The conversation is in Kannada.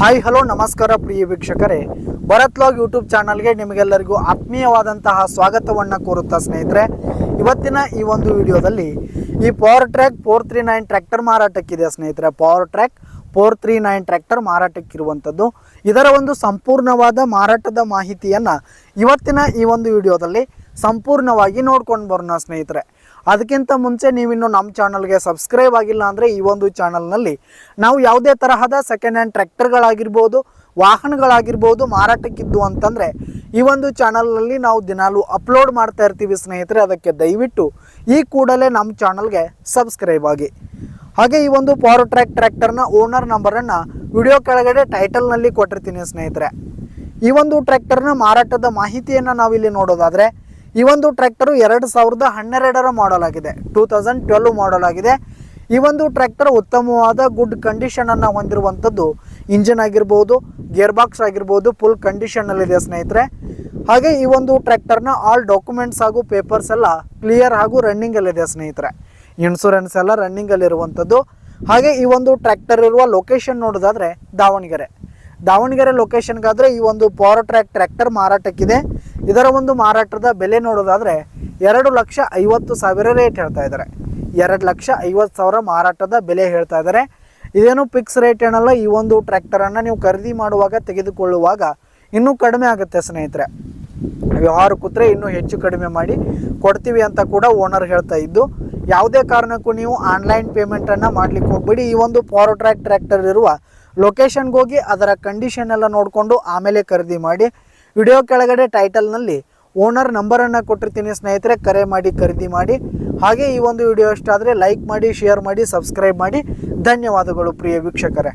ಹಾಯ್ ಹಲೋ ನಮಸ್ಕಾರ ಪ್ರಿಯ ವೀಕ್ಷಕರೇ. ಭರತ್ ಲಾಗ್ ಯೂಟ್ಯೂಬ್ ಚಾನಲ್ಗೆ ನಿಮಗೆಲ್ಲರಿಗೂ ಆತ್ಮೀಯವಾದಂತಹ ಸ್ವಾಗತವನ್ನು ಕೋರುತ್ತಾ ಸ್ನೇಹಿತರೆ. ಇವತ್ತಿನ ಈ ಒಂದು ವಿಡಿಯೋದಲ್ಲಿ ಈ power track four three nine tractor ಮಾರಾಟಕ್ಕಿದೆ ಸ್ನೇಹಿತರೆ. Power track four three nine tractor ಮಾರಾಟಕ್ಕಿರುವಂಥದ್ದು. ಇದರ ಒಂದು ಸಂಪೂರ್ಣವಾದ ಮಾರಾಟದ ಮಾಹಿತಿಯನ್ನು ಇವತ್ತಿನ ಈ ಒಂದು ವಿಡಿಯೋದಲ್ಲಿ ಸಂಪೂರ್ಣವಾಗಿ ನೋಡ್ಕೊಂಡು ಬರೋಣ ಸ್ನೇಹಿತರೆ. ಅದಕ್ಕಿಂತ ಮುಂಚೆ ನೀವಿನ್ನು ನಮ್ಮ ಚಾನಲ್ಗೆ ಸಬ್ಸ್ಕ್ರೈಬ್ ಆಗಿಲ್ಲ ಅಂದರೆ ಈ ಒಂದು ಚಾನಲ್ನಲ್ಲಿ ನಾವು ಯಾವುದೇ ತರಹದ ಸೆಕೆಂಡ್ ಹ್ಯಾಂಡ್ ಟ್ರ್ಯಾಕ್ಟರ್ಗಳಾಗಿರ್ಬೋದು, ವಾಹನಗಳಾಗಿರ್ಬೋದು, ಮಾರಾಟಕ್ಕಿದ್ದು ಅಂತಂದರೆ ಈ ಒಂದು ಚಾನಲ್ನಲ್ಲಿ ನಾವು ದಿನಾಲೂ ಅಪ್ಲೋಡ್ ಮಾಡ್ತಾ ಇರ್ತೀವಿ ಸ್ನೇಹಿತರೆ. ಅದಕ್ಕೆ ದಯವಿಟ್ಟು ಈ ಕೂಡಲೇ ನಮ್ಮ ಚಾನಲ್ಗೆ ಸಬ್ಸ್ಕ್ರೈಬ್ ಆಗಿ. ಹಾಗೆ ಈ ಒಂದು ಪವರ್ ಟ್ರ್ಯಾಕ್ ಟ್ರ್ಯಾಕ್ಟರ್ನ ಓನರ್ ನಂಬರನ್ನು ವಿಡಿಯೋ ಕೆಳಗಡೆ ಟೈಟಲ್ನಲ್ಲಿ ಕೊಟ್ಟಿರ್ತೀನಿ ಸ್ನೇಹಿತರೆ. ಈ ಒಂದು ಟ್ರ್ಯಾಕ್ಟರ್ನ ಮಾರಾಟದ ಮಾಹಿತಿಯನ್ನು ನಾವಿಲ್ಲಿ ನೋಡೋದಾದರೆ ಈ ಒಂದು ಟ್ರ್ಯಾಕ್ಟರು ಎರಡು ಸಾವಿರದ ಹನ್ನೆರಡರ ಮಾಡಲ್ ಆಗಿದೆ. ಟೂ ತೌಸಂಡ್ ಟ್ವೆಲ್ವ್ ಮಾಡಲ್ ಆಗಿದೆ. ಈ ಒಂದು ಟ್ರ್ಯಾಕ್ಟರ್ ಉತ್ತಮವಾದ ಗುಡ್ ಕಂಡೀಷನನ್ನು ಹೊಂದಿರುವಂಥದ್ದು ಇಂಜಿನ್ ಆಗಿರ್ಬೋದು ಗೇರ್ ಬಾಕ್ಸ್ ಆಗಿರ್ಬೋದು ಫುಲ್ ಕಂಡೀಷನಲ್ಲಿದೆ ಸ್ನೇಹಿತರೆ. ಹಾಗೆ ಈ ಒಂದು ಟ್ರ್ಯಾಕ್ಟರ್ನ ಆಲ್ ಡಾಕ್ಯುಮೆಂಟ್ಸ್ ಹಾಗೂ ಪೇಪರ್ಸ್ ಎಲ್ಲ ಕ್ಲಿಯರ್ ಹಾಗೂ ರನ್ನಿಂಗಲ್ಲಿದೆ ಸ್ನೇಹಿತರೆ. ಇನ್ಶೂರೆನ್ಸ್ ಎಲ್ಲ ರನ್ನಿಂಗಲ್ಲಿರುವಂಥದ್ದು ಹಾಗೆ ಈ ಒಂದು ಟ್ರ್ಯಾಕ್ಟರ್ ಇರುವ ಲೊಕೇಶನ್ ನೋಡೋದಾದರೆ ದಾವಣಗೆರೆ. ದಾವಣಗೆರೆ ಲೊಕೇಶನ್ಗಾದರೆ ಈ ಒಂದು ಪವರ್ ಟ್ರ್ಯಾಕ್ ಟ್ರ್ಯಾಕ್ಟರ್ ಮಾರಾಟಕ್ಕಿದೆ. ಇದರ ಒಂದು ಮಾರಾಟದ ಬೆಲೆ ನೋಡೋದಾದರೆ ಎರಡು ಲಕ್ಷ ಐವತ್ತು ಸಾವಿರ ರೇಟ್ ಹೇಳ್ತಾ ಇದ್ದಾರೆ. ಎರಡು ಲಕ್ಷ ಐವತ್ತು ಸಾವಿರ ಮಾರಾಟದ ಬೆಲೆ ಹೇಳ್ತಾ ಇದ್ದಾರೆ. ಇದೇನು ಫಿಕ್ಸ್ ರೇಟ್ ಏನಲ್ಲ, ಈ ಒಂದು ಟ್ರ್ಯಾಕ್ಟರನ್ನು ನೀವು ಖರೀದಿ ಮಾಡುವಾಗ ತೆಗೆದುಕೊಳ್ಳುವಾಗ ಇನ್ನೂ ಕಡಿಮೆ ಆಗುತ್ತೆ ಸ್ನೇಹಿತರೆ. ವ್ಯವಹಾರ ಕೂತ್ರೆ ಇನ್ನೂ ಹೆಚ್ಚು ಕಡಿಮೆ ಮಾಡಿ ಕೊಡ್ತೀವಿ ಅಂತ ಕೂಡ ಓನರ್ ಹೇಳ್ತಾ ಇದ್ದು, ಯಾವುದೇ ಕಾರಣಕ್ಕೂ ನೀವು ಆನ್ಲೈನ್ ಪೇಮೆಂಟನ್ನು ಮಾಡ್ಲಿಕ್ಕೆ ಹೋಗ್ಬೇಡಿ. ಈ ಒಂದು ಪವರ್ ಟ್ರ್ಯಾಕ್ ಟ್ರ್ಯಾಕ್ಟರ್ ಇರುವ ಲೊಕೇಶನ್ಗೆ ಹೋಗಿ ಅದರ ಕಂಡೀಷನ್ ಎಲ್ಲ ನೋಡಿಕೊಂಡು ಆಮೇಲೆ ಖರೀದಿ ಮಾಡಿ ವಿಡಿಯೋ ಕೆಳಗಡೆ ಟೈಟಲ್ನಲ್ಲಿ ಓನರ್ ನಂಬರನ್ನು ಕೊಟ್ಟಿರ್ತೀನಿ ಸ್ನೇಹಿತರೆ, ಕರೆ ಮಾಡಿ, ಖರೀದಿ ಮಾಡಿ. ಹಾಗೆ ಈ ಒಂದು ವಿಡಿಯೋ ಇಷ್ಟ ಆದರೆ ಲೈಕ್ ಮಾಡಿ ಶೇರ್ ಮಾಡಿ ಸಬ್ಸ್ಕ್ರೈಬ್ ಮಾಡಿ. ಧನ್ಯವಾದಗಳು ಪ್ರಿಯ ವೀಕ್ಷಕರೇ.